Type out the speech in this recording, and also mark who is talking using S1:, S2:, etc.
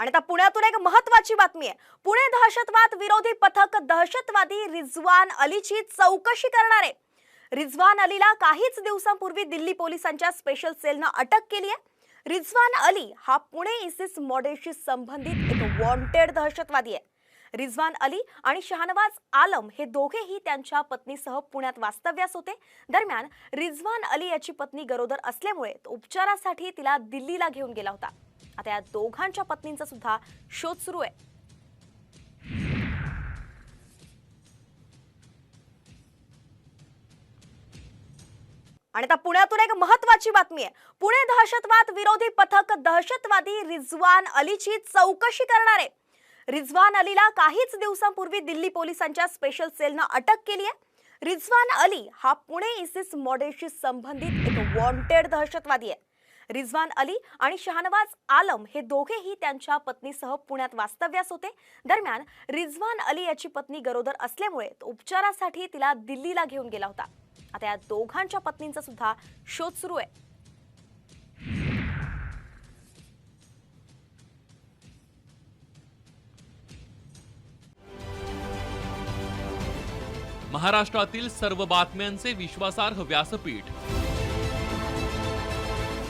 S1: आणि आता पुण्यातून एक महत्वाची बातमी आहे. पुणे दहशतवाद विरोधी पथक दहशतवादी रिझवान अलीची चौकशी करणार आहे. रिझवान अलीला काहीच दिवसांपूर्वी दिल्ली पोलिसांच्या स्पेशल सेलनं अटक केली आहे. रिझवान अली हा पुणे इसिस मॉडेलशी संबंधित एक वॉन्टेड दहशतवादी आहे. रिझवान अली आणि शहानवाज आलम हे दोघेही त्यांच्या पत्नीसह पुण्यात वास्तव्यास होते. दरम्यान रिझवान अली याची पत्नी गरोदर असल्यामुळे तो उपचारासाठी तिला दिल्लीला घेऊन गेला होता. आता या दोघांच्या पत्नींचा सुद्धा शोध सुरू आहे. आणि आता पुण्यातून एक महत्वाची बातमी आहे. पुणे दहशतवाद विरोधी पथक दहशतवादी रिझवान अलीची चौकशी करणार आहे. रिझवान अलीला काहीच दिवसांपूर्वी दिल्ली पोलिसांच्या स्पेशल सेलनं अटक केली आहे. रिझवान अली हा पुणे इसिस मॉडेलशी संबंधित एक वॉन्टेड दहशतवादी आहे. रिझवान अली आणि शहानवाज आलम हे दोघेही त्यांच्या पत्नीसह पुण्यात वास्तव्यास होते. दरम्यान रिझवान अली याची पत्नी गरोदर असल्यामुळे उपचारासाठी तिला दिल्लीला घेऊन गेला होता. आता या दोघांच्या पत्नींचा सुद्धा शोध सुरू आहे.
S2: महाराष्ट्रातील सर्व बातम्यांचे विश्वासार्ह व्यासपीठ.